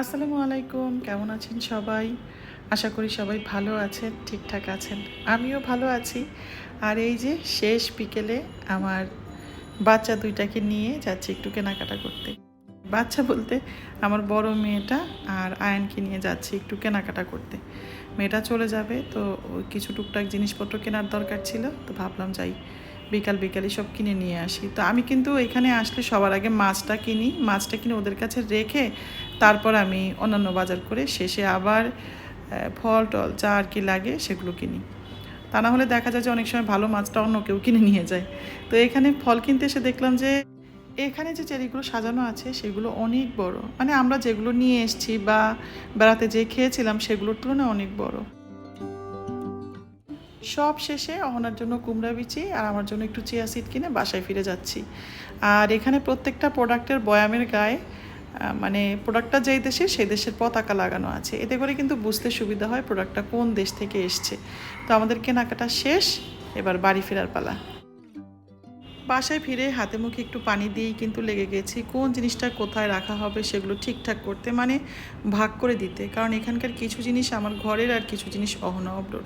আসসালামু আলাইকুম, কেমন আছেন সবাই? আশা করি সবাই ভালো আছেন, ঠিকঠাক আছেন। আমিও ভালো আছি। আর এই যে শেষ বিকেলে আমার বাচ্চা দুইটাকে নিয়ে যাচ্ছি একটু কেনাকাটা করতে। বাচ্চা বলতে আমার বড় মেয়েটা আর আয়নকে নিয়ে যাচ্ছি একটু কেনাকাটা করতে। মেয়েটা চলে যাবে, তো কিছু টুকটাক জিনিসপত্র কেনার দরকার ছিল, তো ভাবলাম যাই। বিকাল বিকালই সব কিনে নিয়ে আসি। তো আমি কিন্তু এখানে আসলে সবার আগে মাছটা কিনি, মাছটা কিনে ওদের কাছে রেখে তারপর আমি অন্যান্য বাজার করে শেষে আবার ফল, টল যা আর কি লাগে সেগুলো কিনি। তা না হলে দেখা যায় যে অনেক সময় ভালো মাছটা অন্য কেউ কিনে নিয়ে যায়। তো এখানে ফল কিনতে এসে দেখলাম যে এখানে যে চেরিগুলো সাজানো আছে সেগুলো অনেক বড়। মানে আমরা যেগুলো নিয়ে এসেছি বা বেড়াতে যে খেয়েছিলাম সেগুলোর তুলনায় অনেক বড়। সব শেষে অহনার জন্য কুমড়া বিচি আর আমার জন্য একটু চিয়া সিড কিনে বাসায় ফিরে যাচ্ছি। আর এখানে প্রত্যেকটা প্রোডাক্টের বয়ামের গায়ে মানে প্রোডাক্টটা যেই দেশে সেই দেশের পতাকা লাগানো আছে। এতে করে কিন্তু বুঝতে সুবিধা হয় প্রোডাক্টটা কোন দেশ থেকে এসছে। তো আমাদের কেনাকাটা শেষ, এবার বাড়ি ফেরার পালা। বাসায় ফিরে হাতে মুখে একটু পানি দিয়েই কিন্তু লেগে গেছি, কোন জিনিসটা কোথায় রাখা হবে সেগুলো ঠিকঠাক করতে মানে ভাগ করে দিতে। কারণ এখানকার কিছু জিনিস আমার ঘরের আর কিছু জিনিস অহনা অবডোর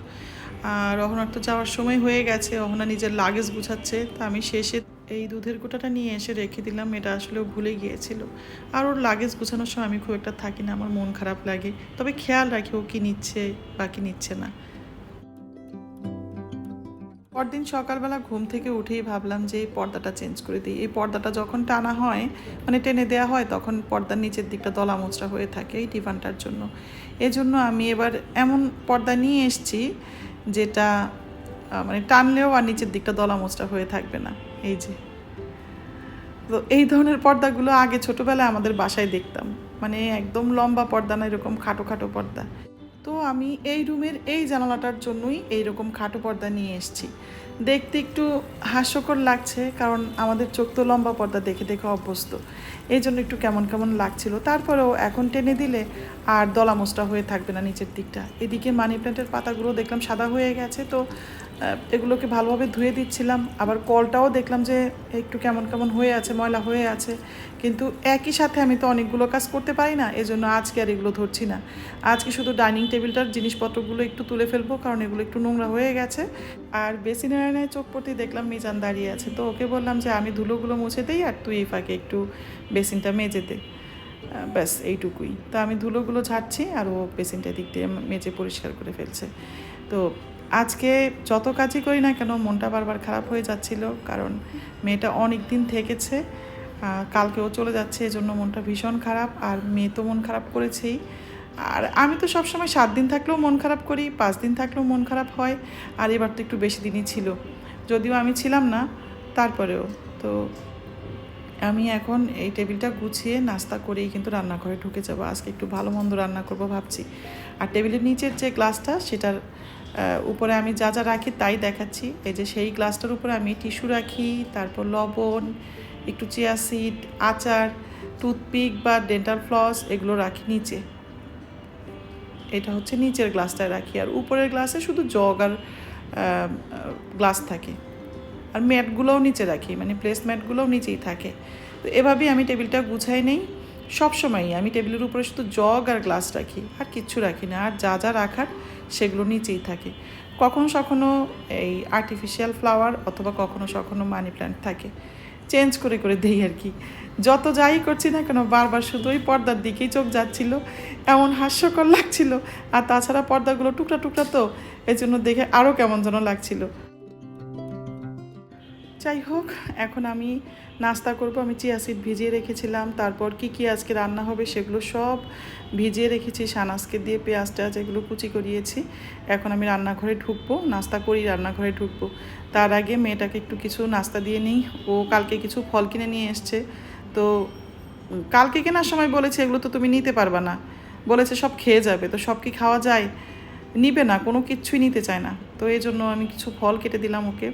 আর তো যাওয়ার সময় হয়ে গেছে, অহনা নিজের লাগেজ গুছাচ্ছে, তা আমি শেষে এই দুধের গোটাটা নিয়ে এসে রেখে দিলাম, এটা আসলেও ভুলে গিয়েছিল। আর ওর লাগেজ গুছানোর সময় আমি খুব একটা থাকি না, আমার মন খারাপ লাগে। তবে খেয়াল রাখি ও কী নিচ্ছে বা কী নিচ্ছে না। পরদিন সকালবেলা ঘুম থেকে উঠেই ভাবলাম যে এই পর্দাটা চেঞ্জ করে দিই। এই পর্দাটা যখন টানা হয় মানে টেনে দেওয়া হয়, তখন পর্দার নিচের দিকটা দলা মোচড়া হয়ে থাকে এই ডিভানটার জন্য। এজন্য আমি এবার এমন পর্দা নিয়ে এসেছি যেটা মানে টানলেও আর নিচের দিকটা দলা মোচড়া হয়ে থাকবে না। এই যে। তো এই ধরনের পর্দাগুলো আগে ছোটোবেলায় আমাদের বাসায় দেখতাম। মানে একদম লম্বা পর্দা না, এরকম খাটো খাটো পর্দা। তো আমি এই রুমের এই জানালাটার জন্যই এইরকম খাটো পর্দা নিয়ে এসেছি। দেখতে একটু হাস্যকর লাগছে কারণ আমাদের চোখ তো লম্বা পর্দা দেখে দেখে অভ্যস্ত। এই জন্য একটু কেমন কেমন লাগছিল। তারপরেও এখন টেনে দিলে আর দলা মোচটা হয়ে থাকবে না নিচের দিকটা। এদিকে মানি প্ল্যান্টের পাতাগুলো দেখলাম সাদা হয়ে গেছে, তো এগুলোকে ভালোভাবে ধুয়ে দিচ্ছিলাম। আবার কলটাও দেখলাম যে একটু কেমন কেমন হয়ে আছে, ময়লা হয়ে আছে। কিন্তু একই সাথে আমি তো অনেকগুলো কাজ করতে পারি না, এজন্য আজকে আর এগুলো ধরছি না। আজকে শুধু ডাইনিং টেবিলটার জিনিসপত্রগুলো একটু তুলে ফেলব, কারণ এগুলো একটু নোংরা হয়ে গেছে। আর বেসিনের আয়নায় চোখ পড়তেই দেখলাম মিজান দাঁড়িয়ে আছে। তো ওকে বললাম যে, আমি ধুলোগুলো মুছে দিই আর তুই ফাঁকে একটু বেসিনটা মেজে দে। ব্যাস, এইটুকুই। তো আমি ধুলোগুলো ঝাড়ছি আর ও বেসিনটা দিক দিয়ে মেজে পরিষ্কার করে ফেলছে। তো আজকে যত কাজই করি না কেন, মনটা বারবার খারাপ হয়ে যাচ্ছিল, কারণ মেয়েটা অনেক দিন থেকেছে কালকেও চলে যাচ্ছে, এজন্য মনটা ভীষণ খারাপ, আর মেয়ে তো মন খারাপ করেছেই। আর আমি তো সবসময় সাত দিন থাকলেও মন খারাপ করি, পাঁচ দিন থাকলেও মন খারাপ হয়, আর এবার তো একটু বেশি দিনই ছিল। যদিও আমি ছিলাম না, তারপরেও। তো আমি এখন এই টেবিলটা গুছিয়ে নাস্তা করেই কিন্তু রান্নাঘরে ঢুকে যাব। আজকে একটু ভালো মন্দ রান্না করব ভাবছি। আর টেবিলের নিচের যে গ্লাসটা, সেটার উপরে আমি যা যা রাখি তাই দেখাচ্ছি। এই যে সেই গ্লাসটার উপরে আমি টিস্যু রাখি, তারপর লবণ, একটু চিয়া সিড, আচার, টুথপিক বা ডেন্টাল ফ্লস এগুলো রাখি নিচে। এটা হচ্ছে নিচের গ্লাসটায় রাখি। আর উপরের গ্লাসে শুধু জগ আর গ্লাস থাকে। আর ম্যাটগুলোও নিচে রাখি মানে প্লেস ম্যাটগুলোও নিচেই থাকে। তো এভাবেই আমি টেবিলটা গুছাই নেই। সবসময়ই আমি টেবিলের উপরে শুধু জগ আর গ্লাস রাখি, আর কিচ্ছু রাখি না। আর যা যা রাখার সেগুলো নিচেই থাকে। কখনো কখনো এই আর্টিফিশিয়াল ফ্লাওয়ার অথবা কখনো কখনো মানি প্ল্যান্ট থাকে। চেঞ্জ করে করে দেই আর কি। যত যাই করছি না কেন, বারবার শুধু ওই পর্দার দিকেই চোখ যাচ্ছিল। এমন হাস্যকর লাগছিল। আর তাছাড়া পর্দাগুলো টুকরা টুকরা তো এই জন্য দেখে আরও কেমন যেন লাগছিল। যাই হোক, এখন আমি নাস্তা করব। আমি চিয়া সিড ভিজিয়ে রেখেছিলাম। তারপর কি কি আজকে রান্না হবে সেগুলো সব ভিজিয়ে রেখেছি। সানাসকে দিয়ে পেঁয়াজ টেয়াজ এগুলো কুচি করিয়েছি, এখন আমি রান্নাঘরে ঢুকবো। নাস্তা করি, রান্নাঘরে ঢুকবো। তার আগে মেয়েটাকে একটু কিছু নাস্তা দিয়ে নিই। ও কালকে কিছু ফল কিনে নিয়ে এসছে। তো কালকে কেনার সময় বলেছে, এগুলো তো তুমি নিতে পারবা না। বলেছে, সব খেয়ে যাবে। তো সব কি খাওয়া যায়? নিবে না, কোনো কিচ্ছুই নিতে চায় না। তো এই জন্য আমি কিছু ফল কেটে দিলাম ওকে।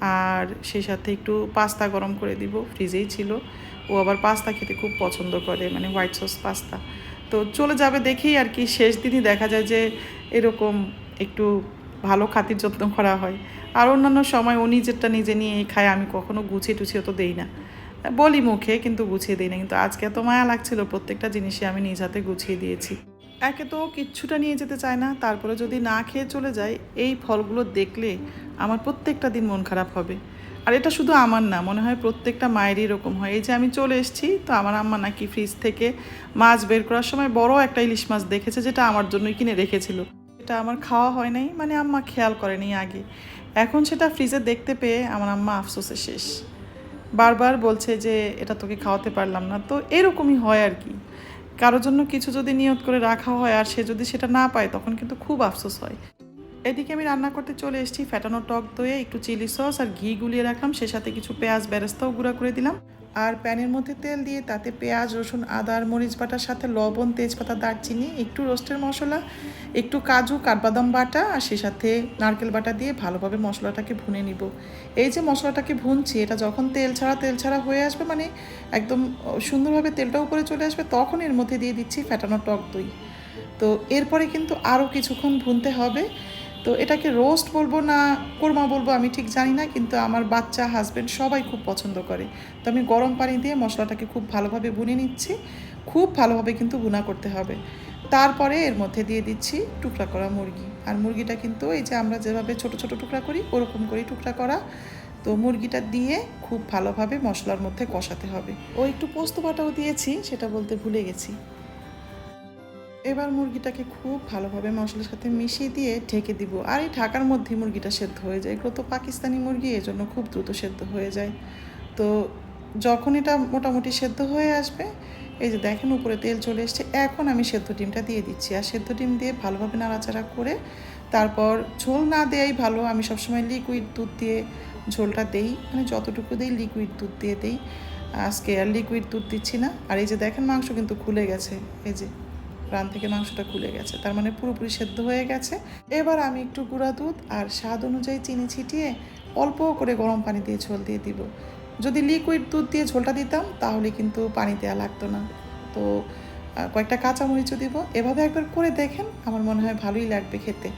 আর সেই সাথে একটু পাস্তা গরম করে দিব, ফ্রিজেই ছিল। ও আবার পাস্তা খেতে খুব পছন্দ করে মানে হোয়াইট সস পাস্তা। তো চলে যাবে দেখেই আর কি, শেষ দিনই দেখা যায় যে এরকম একটু ভালো খাতির যত্ন করা হয়। আর অন্যান্য সময় ও নিজেরটা নিজে নিয়ে খায়, আমি কখনো গুছিয়ে টুছিয়ে তো দেই না। বলি মুখে, কিন্তু গুছিয়ে দিই না। কিন্তু আজকে এত মায়া লাগছিল, প্রত্যেকটা জিনিসই আমি নিজ হাতে গুছিয়ে দিয়েছি। একে তো কিচ্ছুটা নিয়ে যেতে চায় না, তারপরে যদি না খেয়ে চলে যায়, এই ফলগুলো দেখলে আমার প্রত্যেকটা দিন মন খারাপ হবে। আর এটা শুধু আমার না, মনে হয় প্রত্যেকটা মায়েরই এরকম হয়। এই যে আমি চলে এসেছি, তো আমার আম্মা নাকি ফ্রিজ থেকে মাছ বের করার সময় বড় একটা ইলিশ মাছ দেখেছে, যেটা আমার জন্যই কিনে রেখেছিল। এটা আমার খাওয়া হয় নাই মানে আম্মা খেয়াল করেনি আগে। এখন সেটা ফ্রিজে দেখতে পেয়ে আমার আম্মা আফসোসে শেষ। বারবার বলছে যে, এটা তোকে খাওয়াতে পারলাম না। তো এরকমই হয় আর কি। কারোর জন্য কিছু যদি নিয়ত করে রাখা হয় আর সে যদি সেটা না পায়, তখন কিন্তু খুব আফসোস হয়। এদিকে আমি রান্না করতে চলে এসেছি ফ্যাটানো টক দইয়ে, একটু চিলি সস আর ঘি গুলিয়ে রাখলাম, সে সাথে কিছু পেঁয়াজ বেরেস্তাও গুঁড়া করে দিলাম। আর প্যানের মধ্যে তেল দিয়ে তাতে পেঁয়াজ, রসুন, আদা আর মরিচ বাটার সাথে লবণ, তেজপাতা, দারচিনি, একটু রোস্টের মশলা, একটু কাজু, কাঠবাদাম বাটা আর সে সাথে নারকেল বাটা দিয়ে ভালোভাবে মশলাটাকে ভুনে নিব। এই যে মশলাটাকে ভুনছি, এটা যখন তেল ছাড়া তেল ছাড়া হয়ে আসবে মানে একদম সুন্দরভাবে তেলটা উপরে চলে আসবে, তখন এর মধ্যে দিয়ে দিচ্ছি ফ্যাটানো টক দই। তো এরপরে কিন্তু আরও কিছুক্ষণ ভুনতে হবে। তো এটাকে রোস্ট বলব না কোরমা বলব আমি ঠিক জানি না, কিন্তু আমার বাচ্চা হাজব্যান্ড সবাই খুব পছন্দ করে। তো আমি গরম পানি দিয়ে মশলাটাকে খুব ভালোভাবে বুনে নিচ্ছি, খুব ভালোভাবে কিন্তু বুনা করতে হবে। তারপরে এর মধ্যে দিয়ে দিচ্ছি টুকরা করা মুরগি। আর মুরগিটা কিন্তু এই যে আমরা যেভাবে ছোট ছোট টুকরা করি, ওরকম করেই টুকরা করা। তো মুরগিটা দিয়ে খুব ভালোভাবে মশলার মধ্যে কষাতে হবে। ও একটু পোস্ত বাটাও দিয়েছি, সেটা বলতে ভুলে গেছি। এবার মুরগিটাকে খুব ভালোভাবে মশলার সাথে মিশিয়ে দিয়ে ঢেকে দিব। আর এই ঢাকার মধ্যেই মুরগিটা সেদ্ধ হয়ে যায়। এগুলো তো পাকিস্তানি মুরগি, এজন্য খুব দ্রুত সেদ্ধ হয়ে যায়। তো যখন এটা মোটামুটি সেদ্ধ হয়ে আসবে, এই যে দেখেন উপরে তেল চলে এসছে, এখন আমি সেদ্ধ ডিমটা দিয়ে দিচ্ছি। আর সেদ্ধ ডিম দিয়ে ভালোভাবে নাড়াচাড়া করে তারপর ঝোল না দেয়াই ভালো। আমি সবসময় লিকুইড দুধ দিয়ে ঝোলটা দেই। মানে যতটুকু দিই লিকুইড দুধ দিয়ে দিই। আজকে আর লিকুইড দুধ দিচ্ছি না। আর এই যে দেখেন মাংস কিন্তু খুলে গেছে। এই যে রান থেকে মাংসটা খুলে গেছে। তার মানে পুরোপুরি সেদ্ধ হয়ে গেছে। এবার আমি একটু গুঁড়া দুধ আর স্বাদ অনুযায়ী চিনি ছিটিয়ে অল্প করে গরম পানি দিয়ে ঝোল দিয়ে দিব। যদি লিকুইড দুধ দিয়ে ঝোলটা দিতাম, তাহলে কিন্তু পানি দেওয়া লাগতো না। তো কয়েকটা কাঁচামরিচও দিব। এভাবে একবার করে দেখেন, আমার মনে হয় ভালোই লাগবে খেতে।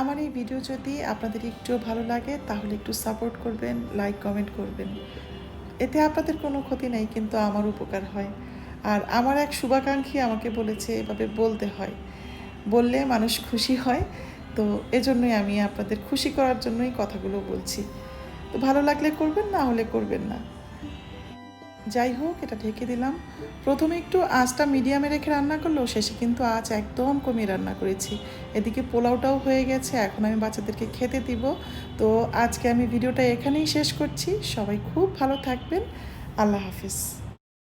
আমার এই ভিডিও যদি আপনাদের একটুও ভালো লাগে, তাহলে একটু সাপোর্ট করবেন লাইক কমেন্ট করবেন। এতে আপনাদের কোনো ক্ষতি নেই, কিন্তু আমার উপকার হয়। আর আমার এক শুভাকাঙ্ক্ষী আমাকে বলেছে, এভাবে বলতে হয়। বললে মানুষ খুশি হয়। তো এজন্যই আমি আপনাদের খুশি করার জন্যই কথাগুলো বলছি। তো ভালো লাগলে করবেন, না হলে করবেন না। যাই হোক, এটা ঢেকে দিলাম। প্রথমে একটু আঁচটা মিডিয়ামে রেখে রান্না করলেও শেষে কিন্তু আঁচ একদম কমিয়ে রান্না করেছি। এদিকে পোলাওটাও হয়ে গেছে, এখন আমি বাচ্চাদেরকে খেতে দিব। তো আজকে আমি ভিডিওটা এখানেই শেষ করছি। সবাই খুব ভালো থাকবেন। আল্লাহ হাফিজ।